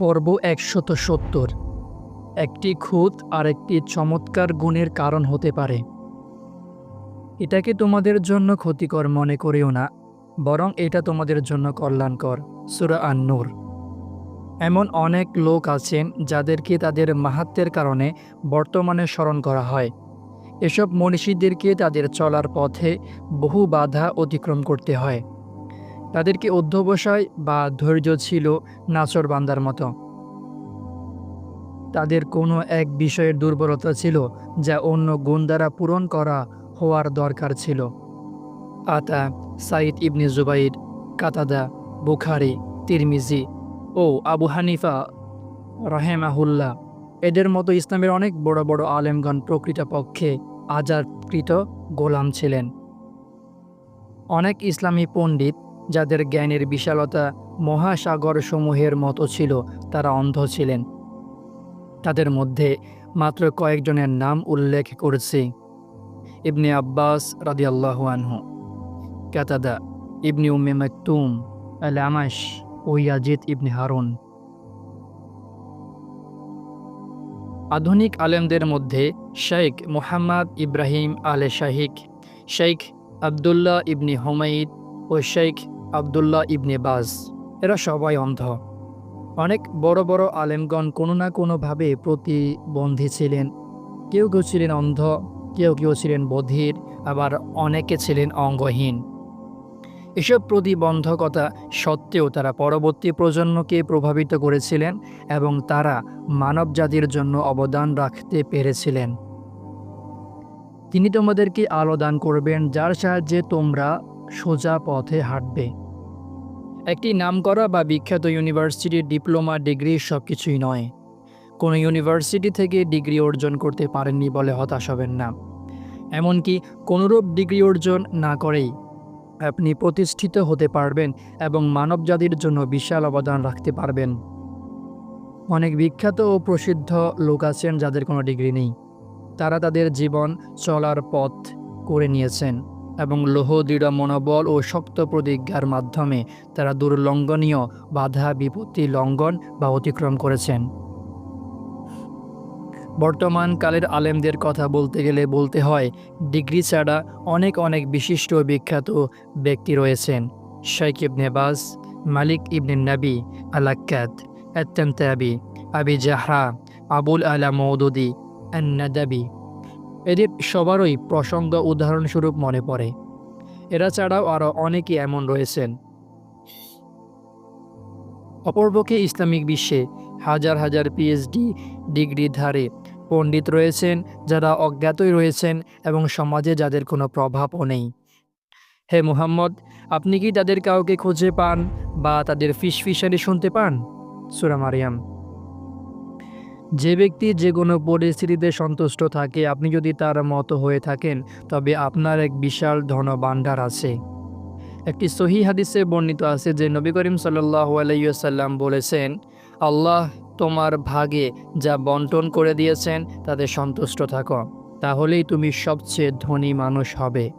পর্ব একশত সত্তর। একটি খুঁত আর একটি চমৎকার গুণের কারণ হতে পারে। এটাকে তোমাদের জন্য ক্ষতিকর মনে করিও না, বরং এটা তোমাদের জন্য কল্যাণকর, সুরা আন্নুর। এমন অনেক লোক আছেন যাদেরকে তাদের মাহাত্মের কারণে বর্তমানে স্মরণ করা হয়। এসব মনীষীদেরকে তাদের চলার পথে বহু বাধা অতিক্রম করতে হয়। তাদেরকে অধ্যবসায় বা ধৈর্য ছিল নাচর বান্দার মতো। তাদের কোনো এক বিষয়ের দুর্বলতা ছিল যা অন্য গুণ দ্বারা পূরণ করা হওয়ার দরকার ছিল। আতা সাইদ ইবনে জুবাইর, কাতাদা, বুখারি, তিরমিজি ও আবু হানিফা রহেমাহুল্লাহ এদের মতো ইসলামের অনেক বড় বড় আলেমগণ প্রকৃতপক্ষে আজাদকৃত গোলাম ছিলেন। অনেক ইসলামী পণ্ডিত যাদের জ্ঞানের বিশালতা মহাসাগর সমূহের মতো ছিল, তারা অন্ধ ছিলেন। তাদের মধ্যে মাত্র কয়েকজনের নাম উল্লেখ করেছি। ইবনে আব্বাস রাদিয়াল্লাহু আনহু, Qatada ibn Umm Maktum al Amash ও ইয়াজিদ ইবনে হারুন। আধুনিক আলেমদের মধ্যে শেখ মোহাম্মদ ইব্রাহিম আলে শাহিক শেখ আবদুল্লাহ ইবনি হুমাইদ ও শেখ আবদুল্লাহ ইবনে বাজ। এরা সবাই অন্ধ। অনেক বড় বড় আলেমগণ কোনো না কোনোভাবে প্রতিবন্ধী ছিলেন। কেউ কেউ ছিলেন অন্ধ, কেউ কেউ ছিলেন বধির, আবার অনেকে ছিলেন অঙ্গহীন। এসব প্রতিবন্ধকতা সত্ত্বেও তারা পরবর্তী প্রজন্মকে প্রভাবিত করেছিলেন এবং তারা মানব জাতির জন্য অবদান রাখতে পেরেছিলেন। তিনি তোমাদেরকে আলো দান করবেন, যার সাহায্যে তোমরা সোজা পথে হাঁটবে। একটি নামকরা বা বিখ্যাত ইউনিভার্সিটির ডিপ্লোমা, ডিগ্রি সব কিছুই নয়। কোনো ইউনিভার্সিটি থেকে ডিগ্রি অর্জন করতে পারেননি বলে হতাশ হবেন না। এমনকি কোনোরূপ ডিগ্রি অর্জন না করেই আপনি প্রতিষ্ঠিত হতে পারবেন এবং মানবজাতির জন্য বিশাল অবদান রাখতে পারবেন। অনেক বিখ্যাত ও প্রসিদ্ধ লোক আছেন যাদের কোনো ডিগ্রি নেই। তারা তাদের জীবন চলার পথ করে নিয়েছেন। এবং লোহ, দৃঢ় মনোবল ও শক্ত প্রতিজ্ঞার মাধ্যমে তারা দুর্লঙ্ঘনীয় বাধা, বিপত্তি লঙ্ঘন বা অতিক্রম করেছেন। বর্তমান কালের আলেমদের কথা বলতে গেলে বলতে হয়, ডিগ্রি ছাড়া অনেক অনেক বিশিষ্ট বিখ্যাত ব্যক্তি রয়েছেন। শাইক ইবনে বাস মালিক ইবনে নবী আলাক্কাত আত্তান্তাবি আবি জাহরা, আবুল আলা মৌদুদি আন্নাদাবি। এদের সবারই প্রসঙ্গ উদাহরণস্বরূপ মনে পড়ে। এরা ছাড়াও আরও অনেকে এমন রয়েছেন। অপরপক্ষে ইসলামিক বিশ্বে হাজার হাজার পিএইচডি ডিগ্রিধারী পণ্ডিত রয়েছেন, যারা অজ্ঞাতই রয়েছেন এবং সমাজে যাদের কোনো প্রভাবও নেই। হে মুহাম্মদ, আপনি কি তাদের কাউকে খুঁজে পান বা তাদের ফিসফিসানি শুনতে পান? সুরা মারিয়াম। যে ব্যক্তি যে কোনো পরিস্থিতিতে সন্তুষ্ট থাকে, আপনি যদি তার মতো হয়ে থাকেন, তবে আপনার এক বিশাল ধনভাণ্ডার আছে। একটি সহি হাদিসে বর্ণিত আছে যে নবী করিম সাল্লাহ আলাইসাল্লাম বলেছেন, আল্লাহ তোমার ভাগে যা বন্টন করে দিয়েছেন, তাতে সন্তুষ্ট থাকো। তাহলেই তুমি সবচেয়ে ধনী মানুষ হবে।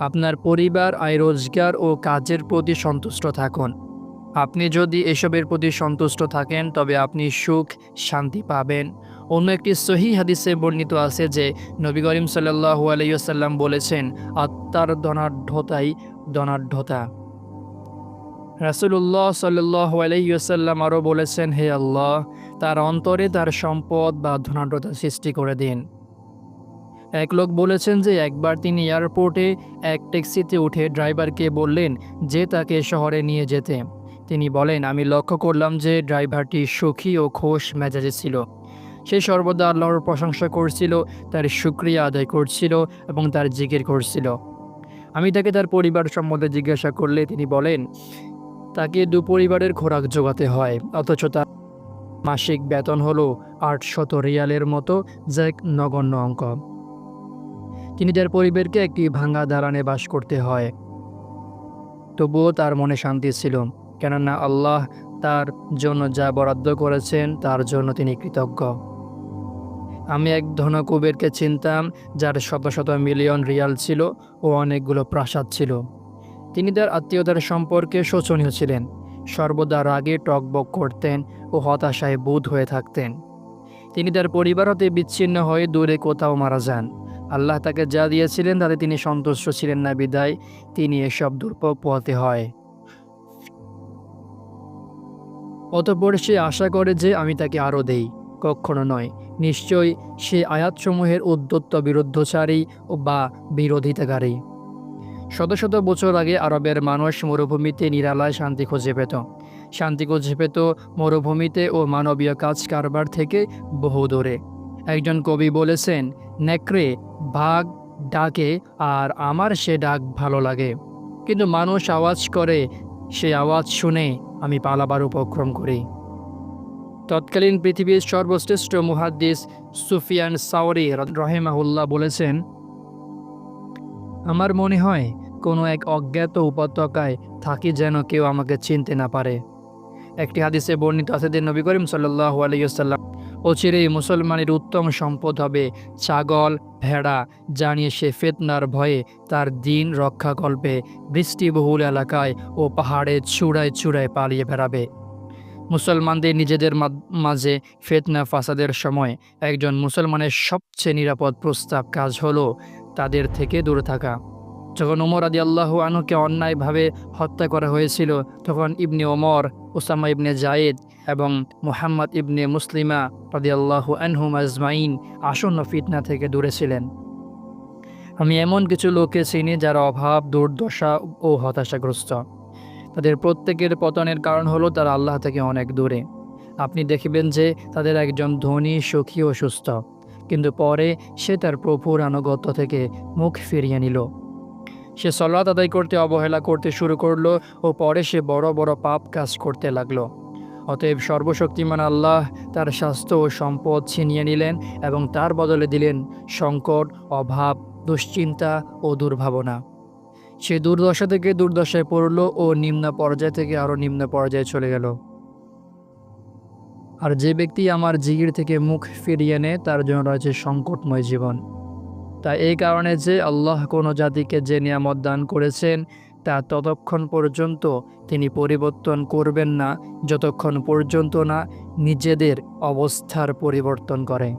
আপনার পরিবার, আয় রোজগার ও কাজের প্রতি সন্তুষ্ট থাকুন। আপনি যদি এসবের প্রতি সন্তুষ্ট থাকেন, তবে আপনি সুখ, শান্তি পাবেন। অন্য একটি সহি হাদিসে বর্ণিত আছে যে, নবী করিম সাল্লাহু আলাইসাল্লাম বলেছেন, আত্মার ধনাঢ্যতাই ধনাঢ্যতা। রাসুল্লাহ সাল্লাহ আলাইসাল্লাম আরও বলেছেন, হে আল্লাহ, তার অন্তরে তার সম্পদ বা ধনাঢ্যতা সৃষ্টি করে দিন। এক লোক বলেছেন যে, একবার তিনি এয়ারপোর্টে এক ট্যাক্সিতে উঠে ড্রাইভারকে বললেন যে, তাকে শহরে নিয়ে যেতে। তিনি বলেন, আমি লক্ষ্য করলাম যে ড্রাইভারটি সুখী ও খোশ মেজাজে ছিল। সে সর্বদা আল্লাহর প্রশংসা করছিল, তার সুক্রিয়া আদায় করছিল এবং তার জিকির করছিল। আমি তাকে তার পরিবার সম্বন্ধে জিজ্ঞাসা করলে তিনি বলেন, তাকে দু পরিবারের খোরাক জোগাতে হয়, অথচ তার মাসিক বেতন হলো আটশত রিয়ালের মতো, যা এক নগণ্য অঙ্ক। তিনি তার পরিবারকে একটি ভাঙা দালানে বাস করতে হয়। তবুও তার মনে শান্তি ছিল। কেননা আল্লাহ তার জন্য যা বরাদ্দ করেছেন, তার জন্য তিনি কৃতজ্ঞ। আমি এক ধনকুবেরকে চিনতাম, যার শত শত মিলিয়ন রিয়াল ছিল ও অনেকগুলো প্রাসাদ ছিল। তিনি তার আত্মীয়তার সম্পর্কে শোচনীয় ছিলেন। সর্বদা রাগে টকবক করতেন ও হতাশায় বোধ হয়ে থাকতেন। তিনি তার পরিবার হতে বিচ্ছিন্ন হয়ে দূরে কোথাও মারা যান। আল্লাহ তাকে যা দিয়েছিলেন, তাতে তিনি সন্তুষ্ট ছিলেন না বিদায়। তিনি এসব দুর্ভোগ পোহাতে হয়। অতপর সে আশা করে যে আমি তাকে আরও দেই। কখনো নয়। নিশ্চয়ই সে আয়াতসমূহের উদ্যত্ত বিরুদ্ধচারী বা বিরোধিতাকারী। শত শত বছর আগে আরবের মানুষ মরুভূমিতে নিরালায় শান্তি খুঁজে পেত। শান্তি খুঁজে পেত মরুভূমিতে ও মানবীয় কাজ কারবার থেকে বহু দূরে। একজন কবি বলেছেন, নেকড়ে বাঘ ডাকে আর আমার সে ডাক ভালো লাগে। কিন্তু মানুষ আওয়াজ করে সে আওয়াজ শুনে আমি পালাবার উপক্রম করি। তৎকালীন পৃথিবীর সর্বশ্রেষ্ঠ মুহাদ্দিস সুফিয়ান সাওরি রহেমাহুল্লাহ বলেছেন, আমার মনে হয় কোনো এক অজ্ঞাত উপত্যকায় থাকি যেন কেউ আমাকে চিনতে না পারে। একটি হাদিসে বর্ণিত আছে দিন নবী করিম সাল্লাহ আলাইসাল্লাম অচিরেই মুসলমানের উত্তম সম্পদ হবে ছাগল, ভেড়া, জানিয়ে সে ফেতনার ভয়ে তার দিন রক্ষা রক্ষাকল্পে বৃষ্টিবহুল এলাকায় ও পাহাড়ে চূড়ায় চূড়ায় পালিয়ে বেড়াবে। মুসলমানদের নিজেদের মাঝে ফেতনা ফাসাদের সময় একজন মুসলমানের সবচেয়ে নিরাপদ প্রস্তাব কাজ হলো তাদের থেকে দূরে থাকা। যখন ওমর আদি আল্লাহ আনুকে অন্যায়ভাবে হত্যা করা হয়েছিল, তখন ibn Umar Usama ibn Zayd এবং মুহাম্মদ ইবনে মুসলিমা রাদি আল্লাহ আনহুম আজমাইন আসন্ন ফিতনা থেকে দূরে ছিলেন। আমি এমন কিছু লোককে চিনি যারা অভাব, দুর্দশা ও হতাশাগ্রস্ত। তাদের প্রত্যেকের পতনের কারণ হলো তারা আল্লাহ থেকে অনেক দূরে। আপনি দেখবেন যে তাদের একজন ধনী, সুখী ও সুস্থ, কিন্তু পরে সে তার প্রভুর আনুগত্য থেকে মুখ ফিরিয়ে নিল। সে সলাৎ আদায় করতে অবহেলা করতে শুরু করল ও পরে সে বড় বড় পাপ কাজ করতে লাগল। অতএব সর্বশক্তিমান আল্লাহ তার স্বাস্থ্য ও সম্পদ ছিনিয়ে নিলেন এবং তার বদলে দিলেন সংকট, অভাব, দুশ্চিন্তা ও দুর্ভাবনা। সে দুর্দশা থেকে দুর্দশায় পড়ল ও নিম্ন পর্যায় থেকে আরও নিম্ন পর্যায়ে চলে গেল। আর যে ব্যক্তি আমার জিগির থেকে মুখ ফিরিয়ে নেয়, তার জন্য রয়েছে সংকটময় জীবন। তা এই কারণে যে আল্লাহ কোনো জাতিকে যে নিয়ামত দান করেছেন, তা ততক্ষণ পর্যন্ত তিনি পরিবর্তন করবেন না, যতক্ষণ পর্যন্ত না নিজেদের অবস্থার পরিবর্তন করে।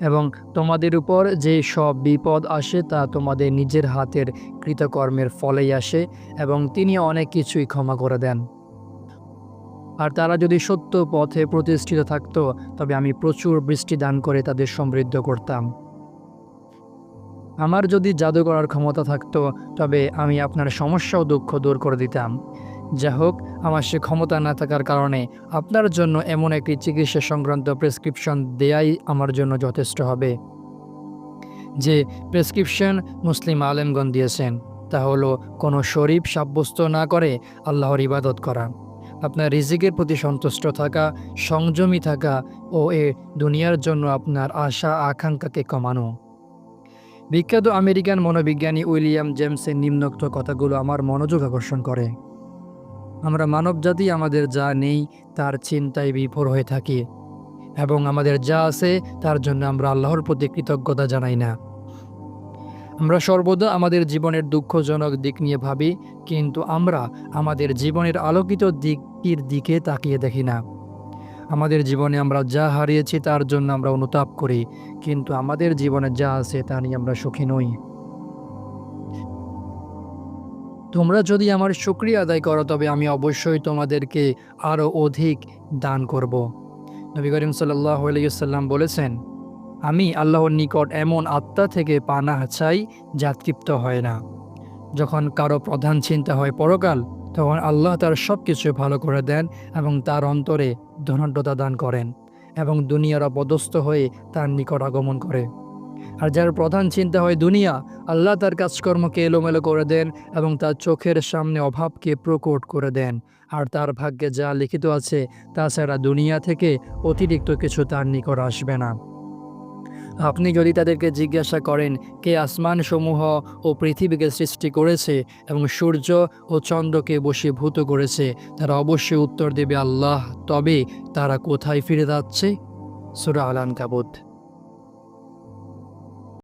এবং তোমাদের উপর যে সব বিপদ আসে, তা তোমাদের নিজের হাতের কৃতকর্মের ফলেই আসে এবং তিনি অনেক কিছুই ক্ষমা করে দেন। আর তারা যদি সত্য পথে প্রতিষ্ঠিত থাকতো, তবে আমি প্রচুর বৃষ্টি দান করে তাদের সমৃদ্ধ করতাম। আমার যদি জাদু করার ক্ষমতা থাকতো, তবে আমি আপনার সমস্যা ও দুঃখ দূর করে দিতাম। যা হোক, আমার সে ক্ষমতা না থাকার কারণে আপনার জন্য এমন একটি চিকিৎসা সংক্রান্ত প্রেসক্রিপশন দেয়াই আমার জন্য যথেষ্ট হবে। যে প্রেসক্রিপশন মুসলিম আলেমগণ দিয়েছেন, তা হলো, কোনো শরীফ সাব্যস্ত না করে আল্লাহর ইবাদত করা। আপনার রিজিকের প্রতি সন্তুষ্ট থাকা, সংযমী থাকা ও এ দুনিয়ার জন্য আপনার আশা, আকাঙ্ক্ষাকে কমানো। বিখ্যাত আমেরিকান মনোবিজ্ঞানী উইলিয়াম জেমসের নিম্নোক্ত কথাগুলো আমার মনোযোগ আকর্ষণ করে। আমরা মানবজাতি আমাদের যা নেই, তার চিন্তায় বিফোর হয়ে থাকি এবং আমাদের যা আছে, তার জন্য আমরা আল্লাহর প্রতি কৃতজ্ঞতা জানাই না। আমরা সর্বদা আমাদের জীবনের দুঃখজনক দিক নিয়ে ভাবি, কিন্তু আমরা আমাদের জীবনের আলোকিত দিকটির দিকে তাকিয়ে দেখি না। আমাদের জীবনে আমরা যা হারিয়েছি তার জন্য আমরা অনুতাপ করি, কিন্তু আমাদের জীবনে যা আছে তা নিয়ে আমরা সুখী নই। তোমরা যদি আমার শুক্রিয়া আদায় করো, তবে আমি অবশ্যই তোমাদেরকে আরও অধিক দান করব। নবী করিম সাল্লাহ আলাইসাল্লাম বলেছেন আমি আল্লাহর নিকট এমন আত্মা থেকে পানা চাই যা তৃপ্ত হয় না। যখন কারও প্রধান চিন্তা হয় পরকাল, তখন আল্লাহ তার সব কিছু ভালো করে দেন এবং তার অন্তরে ধনাঢ্যতা দান করেন এবং দুনিয়ার অপদস্থ হয়ে তার নিকট আগমন করে। আর যার প্রধান চিন্তা হয় দুনিয়া, আল্লাহ তার কাজকর্মকে এলোমেলো করে দেন এবং তার চোখের সামনে অভাবকে প্রকট করে দেন। আর তার ভাগ্যে যা লিখিত আছে তাছাড়া দুনিয়া থেকে অতিরিক্ত কিছু তার নিকট আসবে না। আপনি যদি তাদেরকে জিজ্ঞাসা করেন কে আসমান সমূহ ও পৃথিবীকে সৃষ্টি করেছে এবং সূর্য ও চন্দ্রকে বসীভূত করেছে, তারা অবশ্যই উত্তর দেবে আল্লাহ, তবে তারা কোথায় ফিরে যাচ্ছে? সুরা আলান কাবুত